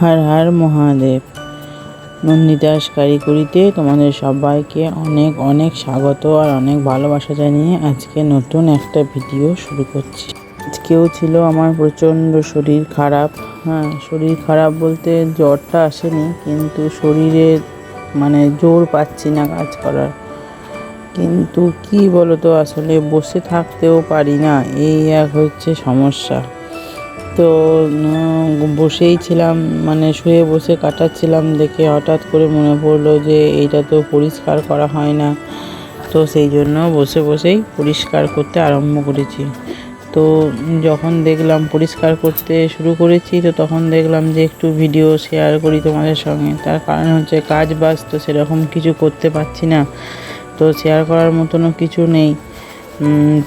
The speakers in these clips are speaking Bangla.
হার হার মহাদেব। নন্দিদাস কারিগরিতে তোমাদের সবাইকে অনেক অনেক স্বাগত আর অনেক ভালোবাসা জানিয়ে আজকে নতুন একটা ভিডিও শুরু করছি। আজকেও ছিল আমার প্রচণ্ড শরীর খারাপ। হ্যাঁ শরীর খারাপ বলতে জ্বরটা আসেনি, কিন্তু শরীরে মানে জোর পাচ্ছি না কাজ করার। কিন্তু কি বলতো, আসলে বসে থাকতেও পারি না, এই এক হচ্ছে সমস্যা। তো বসেই ছিলাম মানে শুয়ে বসে কাটাচ্ছিলাম দেখে হঠাৎ করে মনে পড়ল যে এইটা তো পরিষ্কার করা হয় না। তো সেই জন্য বসে বসেই পরিষ্কার করতে আরম্ভ করেছি। তো, যখন দেখলাম পরিষ্কার করতে শুরু করেছি, তো তখন দেখলাম যে একটু ভিডিও শেয়ার করি তোমাদের সঙ্গে। তার কারণ হচ্ছে কাজ বাজ তো সেরকম কিছু করতে পারছি না। তো শেয়ার করার মতনও কিছু নেই।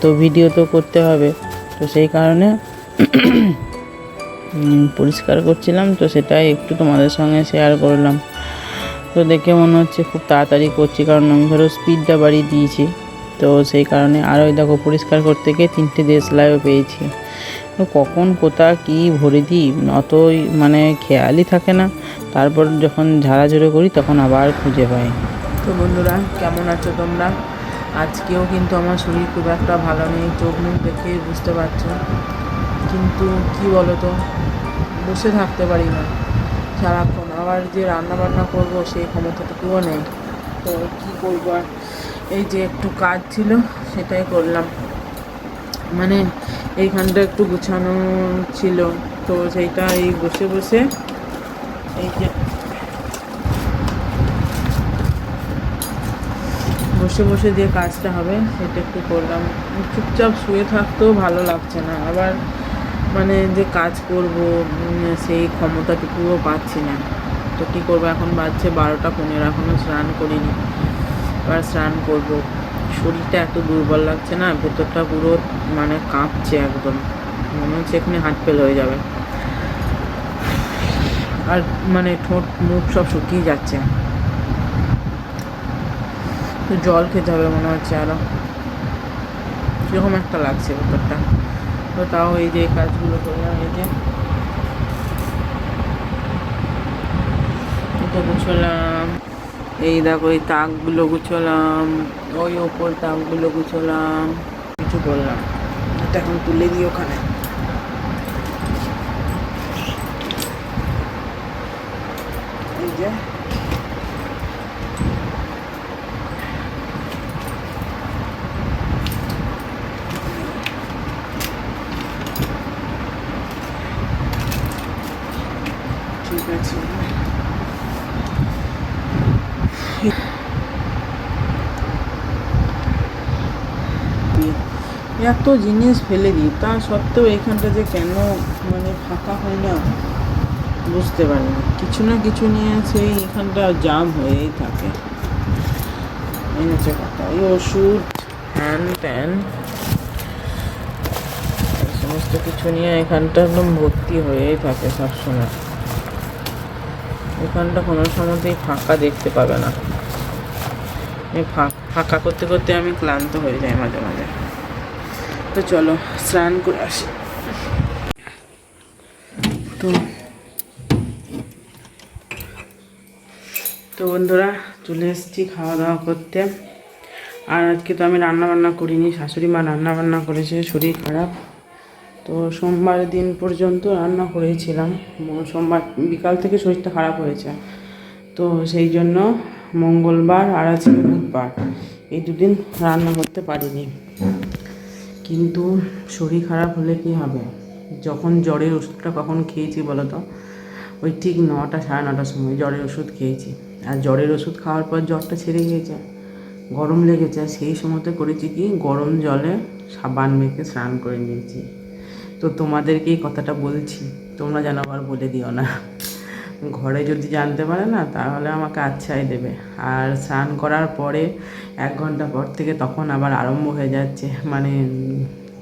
তো ভিডিও তো করতে হবে। তো সেই কারণে পরিষ্কার করছিলাম, তো সেটাই একটু তোমাদের সঙ্গে শেয়ার করলাম। তো দেখে মনে হচ্ছে খুব তাড়াতাড়ি করছি, কারণ আমি ধরো স্পিডটা বাড়িয়ে দিয়েছি। তো সেই কারণে আরও দেখো পরিষ্কার করতে গিয়ে তিনটে দেশলাইও পেয়েছি। তো কখন, কোথা, কি ভরে দিই অতই মানে খেয়ালই থাকে না। তারপর যখন ঝাড়াঝুড়ো করি, তখন আবার খুঁজে পাই। তো বন্ধুরা, কেমন আছো তোমরা? আজকেও কিন্তু আমার শরীর খুব একটা ভালো নেই, চোখ মুখ দেখে বুঝতে পারছ। কিন্তু কি বলো তো বসে থাকতে পারি না সারাক্ষণ। আবার যে রান্না বান্না করব সেই ক্ষমতাটুকুও নেই। তো কি করব আর? এই যে একটু কাজ ছিল, সেটাই করলাম। মানে এইখানটা একটু গুছানো ছিল, তো সেইটা এই বসে বসে এই যে বসে বসে যে কাজটা হবে, সেটা একটু করলাম। চুপচাপ শুয়ে থাকতেও ভালো লাগছে না। আবার মানে যে কাজ করব সেই ক্ষমতাটুকুও পাচ্ছি না। তো কী করব? এখন বাজছে বারোটা পনেরো এখনও স্নান করিনি। এবার স্নান করব। শরীরটা এত দুর্বল লাগছে না, ভেতরটা পুরো মানে কাঁপছে একদম। মনে হচ্ছে এখানে হাত ফেল হয়ে যাবে। আর মানে ঠোঁট, মুখ সব শুকিয়ে যাচ্ছে। তো জল খেতে হবে মনে হচ্ছে আরও কীরকম একটা লাগছে ভেতরটা। তো তাও এই যে কাজগুলো করলাম এই যে এটা গুছোলাম। এই দেখো, এই তাকগুলো গুছলাম। ওই ওপর তাকগুলো গুছলাম। কিছু করলাম এটা এখন তুলে দিই ওখানে এই যে আছে এত জিনিস ফেলে দিই, তা সত্ত্বেও এখানটা যে কেন মানে ফাঁকা হয় না, বুঝতে পারি না। কিছু না কিছু নিয়ে সেই এখানটা জাম হয়েই থাকে। এই কথা। ওষুধ, হ্যান ত্যান সমস্ত কিছু নিয়ে এখানটা একদম ভর্তি হয়েই থাকে সবসময়। এখানটা কোনো সময়তেই ফাঁকা দেখতে পাবে না। ফাঁকা করতে করতে আমি ক্লান্ত হয়ে যাই মাঝে মাঝে। তো চলো, স্নান করে আসি। তো তো বন্ধুরা, চলে এসেছি খাওয়া দাওয়া করতে। আর আজকে তো আমি রান্না বান্না করিনি, শাশুড়ি মা রান্না বান্না করেছে, শরীর খারাপ। তো সোমবার দিন পর্যন্ত রান্না করেছিলাম। সোমবার বিকাল থেকে শরীরটা খারাপ হয়েছে। তো সেই জন্য মঙ্গলবার আর আজকে বুধবার এই দুদিন রান্না করতে পারিনি। কিন্তু শরীর খারাপ হলে কি হবে? যখন জ্বরের ওষুধটা কখন খেয়েছি বলো তো ওই ঠিক নটা সাড়ে নটার সময় জ্বরের ওষুধ খেয়েছি। আর জ্বরের ওষুধ খাওয়ার পর জ্বরটা ছেড়ে গিয়েছে, গরম লেগেছে। সেই সময়তে করেছি কি? গরম জলে সাবান মেখে স্নান করে নিয়েছি। তো তোমাদেরকে এই কথাটা বলছি। তোমরা যেন আবার বলে দিও না। ঘরে যদি জানতে পারে না, তাহলে আমাকে আচ্ছাই দেবে। আর স্নান করার পরে এক ঘণ্টা পর থেকে তখন আবার আরম্ভ হয়ে যাচ্ছে। মানে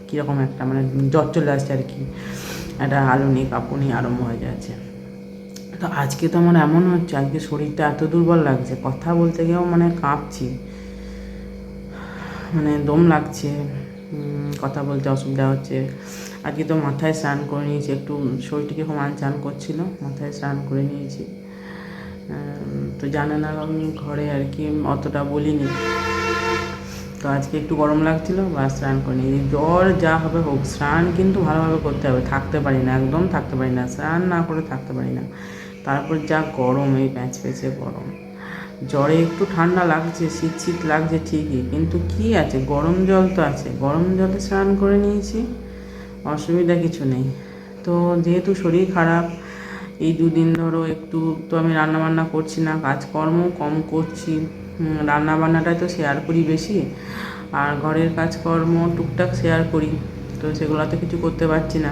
কীরকম একটা মানে জ্বর চলে আসছে আর কি। একটা আলুনি কাঁপুনি আরম্ভ হয়ে যাচ্ছে। তো আজকে তো আমার এমন হচ্ছে, আজকে শরীরটা এত দুর্বল লাগছে। কথা বলতে গিয়েও মানে কাঁপছি। মানে দম লাগছে। কথা বলতে অসুবিধা হচ্ছে। আজকে তো মাথায় স্নান করে নিয়েছি, একটু শরীরটিকে খুব আনচান করছিল, মাথায় স্নান করে নিয়েছি। তো জানে না, আমি ঘরে আর কি অতটা বলিনি। তো আজকে একটু গরম লাগছিল, বা স্নান করে নিয়েছি। জ্বর যা হবে হোক, স্নান কিন্তু ভালোভাবে করতে হবে, থাকতে পারি না, একদম থাকতে পারি না, স্নান না করে থাকতে পারি না। তারপর যা গরম, এই প্যাঁচ পেঁচে গরম। জ্বরে একটু ঠান্ডা লাগছে, শীত শীত লাগছে ঠিকই, কিন্তু কি আছে? গরম জল তো আছে। গরম জলে স্নান করে নিয়েছি। অসুবিধা কিছু নেই। তো যেহেতু শরীর খারাপ এই দুদিন ধরো একটু তো আমি রান্নাবান্না করছি না কাজকর্ম কম করছি। হুম, রান্না বান্নাটাই তো শেয়ার করি বেশি আর ঘরের কাজকর্ম টুকটাক শেয়ার করি তো সেগুলোতে কিছু করতে পারছি না।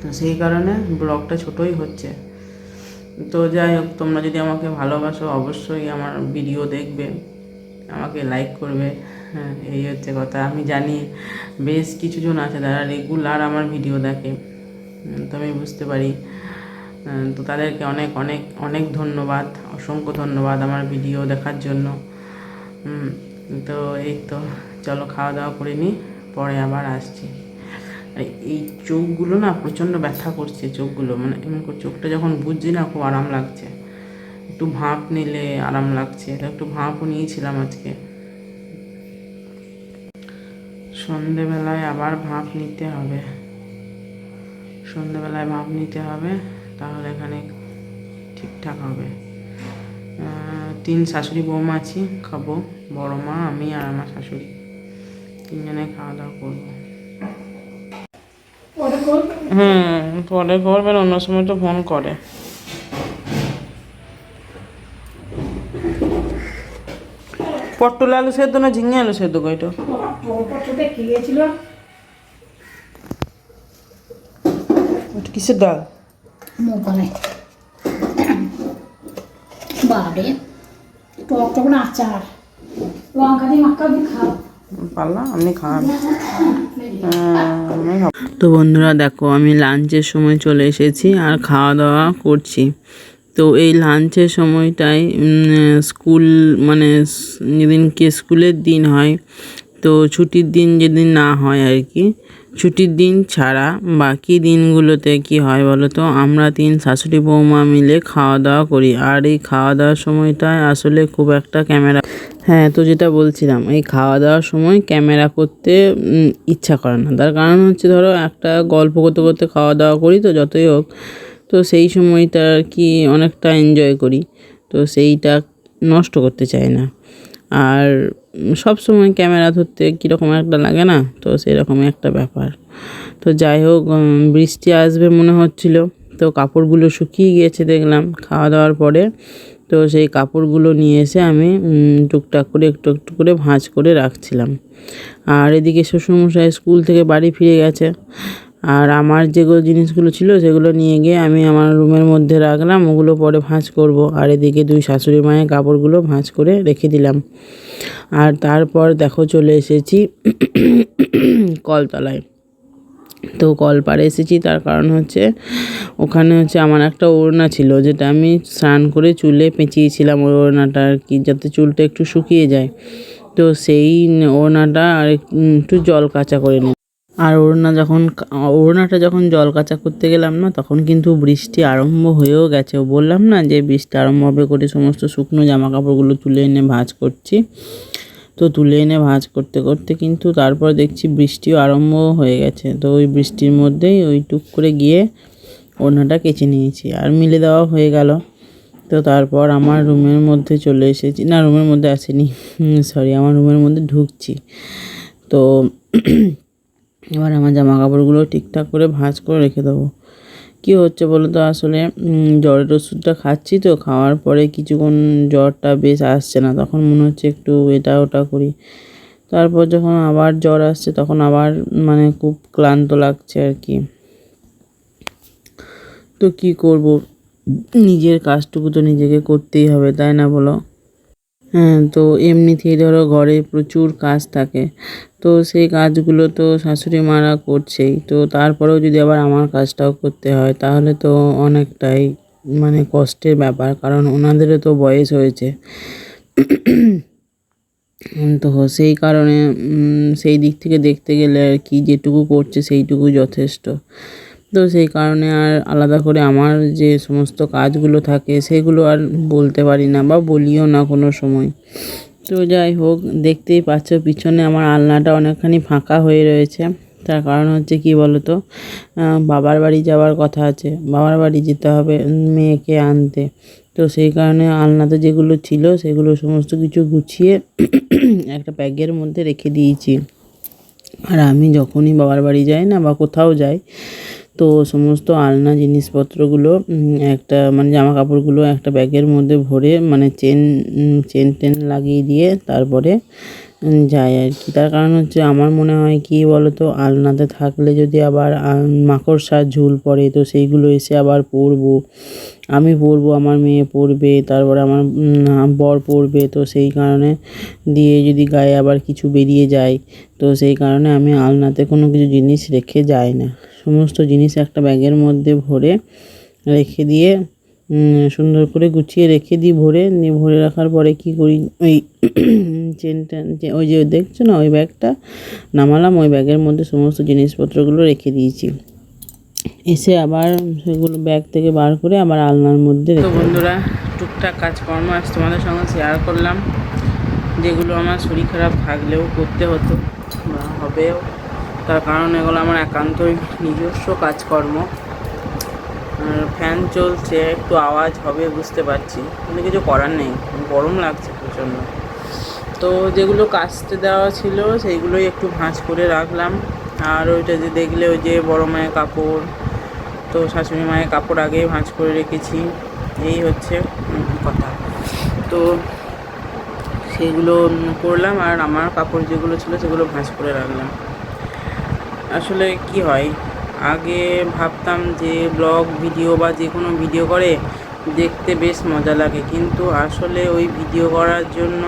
তো সেই কারণে ব্লগটা ছোটোই হচ্ছে। তো যাই হোক তোমরা যদি আমাকে ভালোবাসো অবশ্যই আমার ভিডিও দেখবে আমাকে লাইক করবে। হ্যাঁ এই হচ্ছে কথা। আমি জানি বেশ কিছুজন আছে যারা রেগুলার আমার ভিডিও দেখে। তো আমি বুঝতে পারি। তো তাদেরকে অনেক অনেক অনেক ধন্যবাদ, অসংখ্য ধন্যবাদ আমার ভিডিও দেখার জন্য। তো এই তো, চলো খাওয়া দাওয়া করে নিই পরে আবার আসছি। এই চোখগুলো না প্রচণ্ড ব্যথা করছে চোখগুলো মানে এমন করে চোখটা যখন বুঝছি না খুব আরাম লাগছে। একটু ভাঁপ নিলে আরাম লাগছে একটু ভাঁপও নিয়েছিলাম আজকে। সন্ধেবেলায় আবার ভাপ নিতে হবে। সন্ধেবেলায় ভাপ নিতে হবে তাহলে এখানে ঠিকঠাক হবে। তিন শাশুড়ি বৌমা আছি খাব বড় মা আমি আর আমার শাশুড়ি। তিনজনে খাওয়া দাওয়া করব। হুম পরে করবেন অন্য সময় তো ফোন করে। পটল আলু সেদ্ধ না ঝিঙে আলু সেদ্ধ গো এটা পটলটা কি গেছিল ওটা কিসের ডাল? বাবারে টক টক না আচার। লঙ্কা দিয়ে মাক্কা দিয়ে খাও পারলাম আপনি খান তো বন্ধুরা দেখো আমি লাঞ্চের সময় চলে এসেছি আর খাওয়া দাওয়া করছি। তো এই লাঞ্চের সময়টায় স্কুল মানে যেদিনকে স্কুলের দিন হয়, তো ছুটির দিন যেদিন না হয় আর কি, ছুটির দিন ছাড়া বাকি দিনগুলোতে কি হয় বলো তো? আমরা তিন শাশুড়ি বৌমা মিলে খাওয়া দাওয়া করি। আর এই খাওয়া দাওয়ার সময়টায় আসলে খুব একটা ক্যামেরা হ্যাঁ তো যেটা বলছিলাম, এই খাওয়া দাওয়ার সময় ক্যামেরা করতে ইচ্ছা করে না। তার কারণ হচ্ছে ধরো একটা গল্প করতে করতে খাওয়া দাওয়া করি তো যতই হোক তো সেই সময়টা আর কি অনেকটা এনজয় করি। তো সেইটা নষ্ট করতে চাই না। আর সব সময় ক্যামেরা ধরতে কীরকম একটা লাগে না, তো সেরকমই একটা ব্যাপার। তো যাই হোক বৃষ্টি আসবে মনে হচ্ছিল, তো কাপড়গুলো শুকিয়ে গিয়েছে দেখলাম খাওয়া দাওয়ার পরে। তো সেই কাপড়গুলো নিয়ে এসে আমি টুকটাক করে একটু একটু করে ভাঁজ করে রাখছিলাম। আর এদিকে শ্বশুরমশাই স্কুল থেকে বাড়ি ফিরে গেছে। আর আমার যেগুলো জিনিসগুলো ছিল সেগুলো নিয়ে গিয়ে আমি আমার রুমের মধ্যে রাখলাম, ওগুলো পরে ভাঁজ করব। আর এদিকে দুই শাশুড়ি মায়ের কাপড়গুলো ভাঁজ করে রেখে দিলাম। আর তারপর দেখো চলে এসেছি কলতলায়। তো কলপাড়ে এসেছি, তার কারণ হচ্ছে ওখানে হচ্ছে আমার একটা ওড়না ছিল, যেটা আমি স্নান করে চুলে পেঁচিয়েছিলাম ওই ওড়নাটা আর কি, যাতে চুলটা একটু শুকিয়ে যায়। তো সেই ওড়নাটা আর একটু জল কাঁচা করে নিই আর ওড়না যখন ওড়নাটা যখন জল কাঁচা করতে গেলাম না, তখন কিন্তু বৃষ্টি আরম্ভ হয়েও গেছে। বললাম না যে বৃষ্টি আরম্ভ হবে করে সমস্ত শুকনো জামা কাপড়গুলো তুলে এনে ভাঁজ করছি। তো তুলে এনে ভাঁজ করতে করতে কিন্তু তারপর দেখছি বৃষ্টিও আরম্ভ হয়ে গেছে। তো ওই বৃষ্টির মধ্যেই ওই টুক করে গিয়ে ওড়নাটা কেচে নিয়েছি আর মিলে দেওয়া হয়ে গেল। তো তারপর আমার রুমের মধ্যে চলে এসেছি। না, রুমের মধ্যে আসেনি। সরি আমার রুমের মধ্যে ঢুকছি। তো এবার আমার জামা কাপড়গুলো ঠিকঠাক করে ভাঁজ করে রেখে দেবো। কী হচ্ছে বলো তো? আসলে জ্বরের ওষুধটা খাচ্ছি তো, খাওয়ার পরে কিছুক্ষণ জ্বরটা বেশ আসছে না, তখন মনে হচ্ছে একটু এটা ওটা করি। তারপর যখন আবার জ্বর আসছে, তখন আবার মানে খুব ক্লান্ত লাগছে আর কি। তো কি করব? নিজের কাজটুকু তো নিজেকে করতেই হবে, তাই না বলো? হ্যাঁ তো এমনিতেই ধরো ঘরে প্রচুর কাজ থাকে। তো সেই কাজগুলো তো শাশুড়ি মারা করছেই। তো তারপরেও যদি আবার আমার কাজটাও করতে হয়, তাহলে তো অনেকটাই মানে কষ্টের ব্যাপার, কারণ ওনাদেরও তো বয়স হয়েছে। তো সেই কারণে সেই দিক থেকে দেখতে গেলে আর কি যেটুকু করছে সেইটুকু যথেষ্ট। তো সেই কারণে আর আলাদা করে আমার যে সমস্ত কাজগুলো থাকে সেগুলো আর বলতে পারি না বা বলিও না কোনো সময়। তো যাই হোক দেখতেই পাচ্ছ পিছনে আমার আলনাটা অনেকখানি ফাঁকা হয়ে রয়েছে। তার কারণ হচ্ছে কি আহ, বাবার বাড়ি যাওয়ার কথা আছে। বাবার বাড়ি যেতে হবে মেয়েকে আনতে। তো সেই কারণে আলনাতে যেগুলো ছিল সেগুলো সমস্ত কিছু গুছিয়ে একটা ব্যাগের মধ্যে রেখে দিয়েছি। আর আমি যখনই বাবার বাড়ি যাই না বা কোথাও যাই তো সমস্ত আলনা জিনিসপত্রগুলো একটা মানে জামা কাপড়গুলো একটা ব্যাগের মধ্যে ভরে মানে চেন চেন টেন লাগিয়ে দিয়ে তারপরে যাই আর কি। তার কারণ হচ্ছে আমার মনে হয় কি বলতো, আলনাতে থাকলে যদি আবার মাকড়সার ঝুল পড়ে, তো সেইগুলো এসে আবার পরবো আমি পরবো আমার মেয়ে পরবে তারপরে আমার বর পরবে তো সেই কারণে দিয়ে যদি গায়ে আবার কিছু বেরিয়ে যায়, তো সেই কারণে আমি আলনাতে কোনো কিছু জিনিস রেখে যাই না। সমস্ত জিনিস একটা ব্যাগের মধ্যে ভরে রেখে দিয়ে সুন্দর করে গুছিয়ে রেখে দিই ভরে। নিয়ে ভরে রাখার পরে কি করি, ওই চেনটা ওই যে দেখছ না, ওই ব্যাগটা? নামালাম, ওই ব্যাগের মধ্যে সমস্ত জিনিসপত্রগুলো রেখে দিয়েছি। এসে আবার সেগুলো ব্যাগ থেকে বার করে আবার আলনার মধ্যে বন্ধুরা, টুকটাক কাজকর্ম আজ তোমাদের সঙ্গে শেয়ার করলাম, যেগুলো আমার শরীর খারাপ থাকলেও করতে হতো বা হবেও। তার কারণ এগুলো আমার একান্তই নিজস্ব কাজকর্ম। আর ফ্যান চলছে, একটু আওয়াজ হবে, বুঝতে পারছি। কিন্তু কিছু করার নেই, গরম লাগছে প্রচণ্ড। তো যেগুলো কাচতে দেওয়া ছিল, সেইগুলোই একটু ভাঁজ করে রাখলাম। আর ওইটা যে দেখলে ওই যে বড় মায়ের কাপড়, তো শাশুড়ি মায়ের কাপড় আগেই ভাঁজ করে রেখেছি। এই হচ্ছে কথা। তো সেগুলো করলাম আর আমার কাপড় যেগুলো ছিল সেগুলো ভাঁজ করে রাখলাম। আসলে কি হয়, আগে ভাবতাম যে ব্লগ, ভিডিও বা যে কোনো ভিডিও করে দেখতে বেশ মজা লাগে। কিন্তু আসলে ওই ভিডিও করার জন্য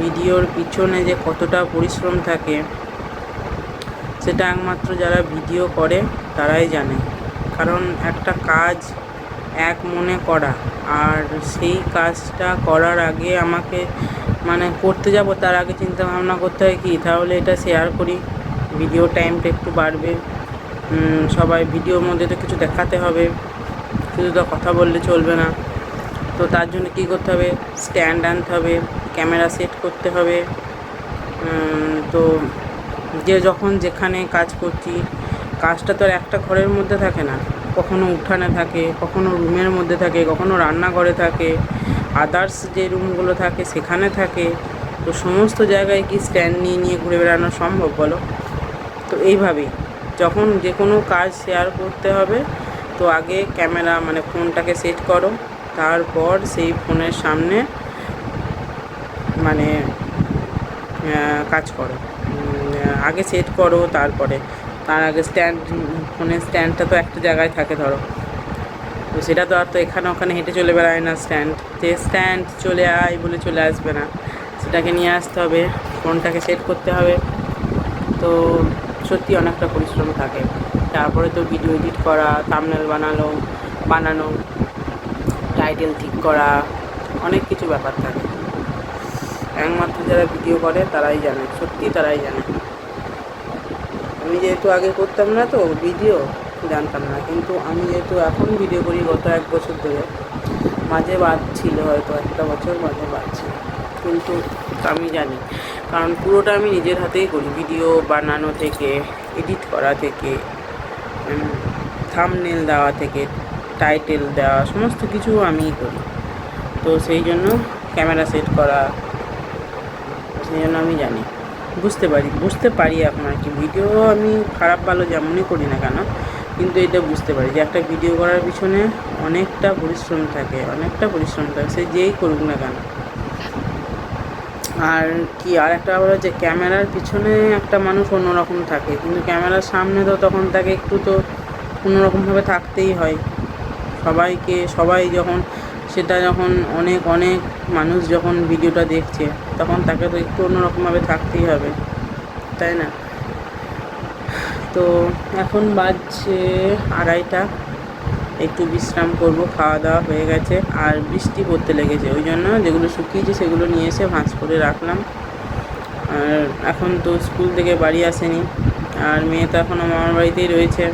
ভিডিওর পিছনে যে কতটা পরিশ্রম থাকে, সেটা একমাত্র যারা ভিডিও করে, তারাই জানে। কারণ একটা কাজ এক মনে করা, আর সেই কাজটা করার আগে আমাকে মানে করতে যাব, তার আগে চিন্তা ভাবনা করতে হয় কি, তাহলে এটা শেয়ার করি। ভিডিও টাইমটা একটু বাড়বে। সবাই ভিডিওর মধ্যে তো কিছু দেখাতে হবে, শুধু তো কথা বললে চলবে না। তো তার জন্য কী করতে হবে? স্ট্যান্ড আনতে হবে, ক্যামেরা সেট করতে হবে। তো যে যখন যেখানে কাজ করছি, কাজটা তো আর একটা ঘরের মধ্যে থাকে না। কখনো উঠানে থাকে, কখনো রুমের মধ্যে থাকে, কখনো রান্নাঘরে থাকে। আদার্স যে রুমগুলো থাকে, সেখানে থাকে। তো সমস্ত জায়গায় কি স্ট্যান্ড নিয়ে নিয়ে ঘুরে বেড়ানো সম্ভব বলো? তো এইভাবেই। যখন যে কোনো কাজ শেয়ার করতে হবে, তো আগে ক্যামেরা মানে ফোনটাকে সেট করো। তারপর সেই ফোনের সামনে মানে কাজ করো। আগে সেট করো, তারপরে। তার আগে স্ট্যান্ড ফোনের স্ট্যান্ডটা তো একটা জায়গায় থাকে, ধরো। তো সেটা তো আর তো এখানে ওখানে হেঁটে চলে বেড়ায় না স্ট্যান্ড যে স্ট্যান্ড চলে আয় বলে চলে আসবে না। সেটাকে নিয়ে আসতে হবে, ফোনটাকে সেট করতে হবে। তো সত্যি অনেকটা পরিশ্রম থাকে। তারপরে তো ভিডিও এডিট করা থাম্বনেল বানানো বানানো। টাইটেল ঠিক করা, অনেক কিছু ব্যাপার থাকে। একমাত্র যারা ভিডিও করে, তারাই জানে, সত্যি তারাই জানে। আমি যেহেতু আগে করতাম না তো ভিডিও, জানতাম না। কিন্তু আমি যেহেতু এখন ভিডিও করি, গত এক বছর ধরে, মাঝে বাদ ছিল হয়তো, একটা বছর মাঝে বাদ ছিল। কিন্তু আমি জানি, কারণ পুরোটা আমি নিজের হাতেই করি, ভিডিও বানানো থেকে, এডিট করা থেকে থামনেল দেওয়া থেকে টাইটেল দেওয়া, সমস্ত কিছু আমিই করি। তো সেই জন্য ক্যামেরা সেট করা, সেই জন্য আমি জানি। বুঝতে পারি বুঝতে পারি আর কি ভিডিও আমি খারাপ ভালো যেমনই করি না কেন, কিন্তু এটা বুঝতে পারি যে একটা ভিডিও করার পিছনে অনেকটা পরিশ্রম থাকে, অনেকটা পরিশ্রম থাকে, সে যেই করুক না কেন। আর কি, আর একটা ব্যাপার হচ্ছে ক্যামেরার পিছনে একটা মানুষ অন্যরকম থাকে, কিন্তু ক্যামেরার সামনে তো তখন তাকে একটু তো অন্যরকমভাবে থাকতেই হয়। সবাইকে, সবাই যখন, সেটা যখন অনেক অনেক মানুষ যখন ভিডিওটা দেখছে, তখন তাকে তো একটু অন্যরকমভাবে থাকতেই হবে, তাই না? তো এখন বাজছে আড়াইটা, একটু বিশ্রাম করব খাওয়া দাওয়া হয়ে গেছে, আর বৃষ্টি পড়তে লেগেছে, ওই জন্য যেগুলো শুকিয়েছে সেগুলো নিয়ে এসে ভাঁজ করে রাখলাম। আর এখন তো স্কুল থেকে বাড়ি আসেনি, আর মেয়ে তো এখনও মামার বাড়িতেই রয়েছে।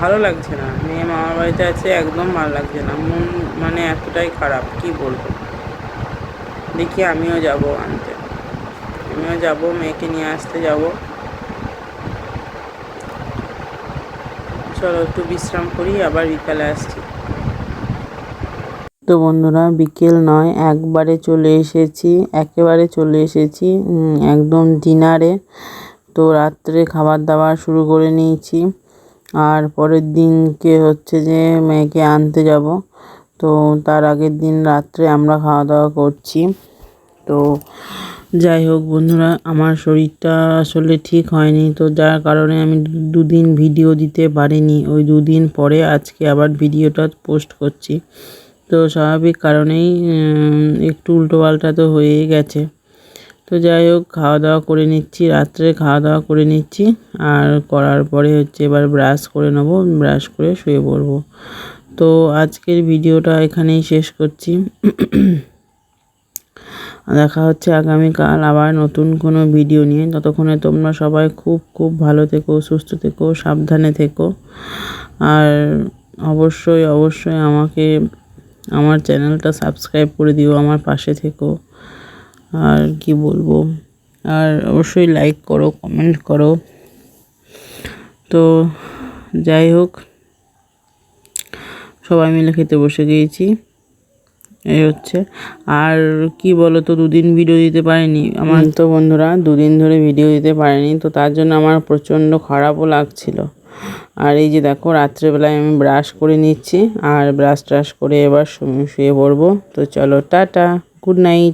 ভালো লাগছে না। মেয়ে মামার বাড়িতে আছে, একদম ভালো লাগছে না। মন মানে এতটাই খারাপ, কি বলব? দেখি আমিও যাব আনতে। আমিও যাব, মেয়েকে নিয়ে আসতে যাব। চলো একটু বিশ্রাম করি, আবার বিকালে আসছি। তো বন্ধুরা, বিকেল নয়, একবারে চলে এসেছি, একেবারে চলে এসেছি একদম ডিনারে। তো রাত্রে খাবার দাবার শুরু করে নিয়েছি। আর পরের দিনকে হচ্ছে যে মেয়েকে আনতে যাব। তো তার আগের দিন রাত্রে আমরা খাওয়া দাওয়া করছি। তো যাই হোক বন্ধুরা, আমার শরীরটা আসলে ঠিক হয়নি। তো যার কারণে আমি দুদিন ভিডিও দিতে পারিনি। ওই দুদিন পরে আজকে আবার ভিডিওটা পোস্ট করছি। তো স্বাভাবিক কারণেই একটু উল্টোপাল্টা তো হয়েই গেছে। তো যাই হোক, খাওয়া দাওয়া করে নিচ্ছি, রাত্রে খাওয়া দাওয়া করে নিচ্ছি। আর করার পরে হচ্ছে এবার ব্রাশ করে নেব ব্রাশ করে শুয়ে পড়ব। তো আজকের ভিডিওটা এখানেই শেষ করছি। দেখা হচ্ছে আগামীকাল আবার নতুন কোনো ভিডিও নিয়ে। ততক্ষণে তোমরা সবাই খুব খুব ভালো থেকো, সুস্থ থেকো, সাবধানে থেকো। আর অবশ্যই অবশ্যই আমাকে, আমার চ্যানেলটা সাবস্ক্রাইব করে দিও, আমার পাশে থেকো। আর কি বলব? আর অবশ্যই লাইক করো কমেন্ট করো। তো যাই হোক সবাই মিলে খেতে বসে গিয়েছি। এই হচ্ছে। আর কি বলো তো দুদিন ভিডিও দিতে পারিনি। আমার তো বন্ধুরা দুদিন ধরে ভিডিও দিতে পারিনি। তো তার জন্য আমার প্রচণ্ড খারাপও লাগছিল। আর এই যে দেখো রাত্রেবেলায় আমি ব্রাশ করে নিচ্ছি। আর ব্রাশ ট্রাশ করে এবার শুয়ে পড়ব। তো চলো টাটা গুড নাইট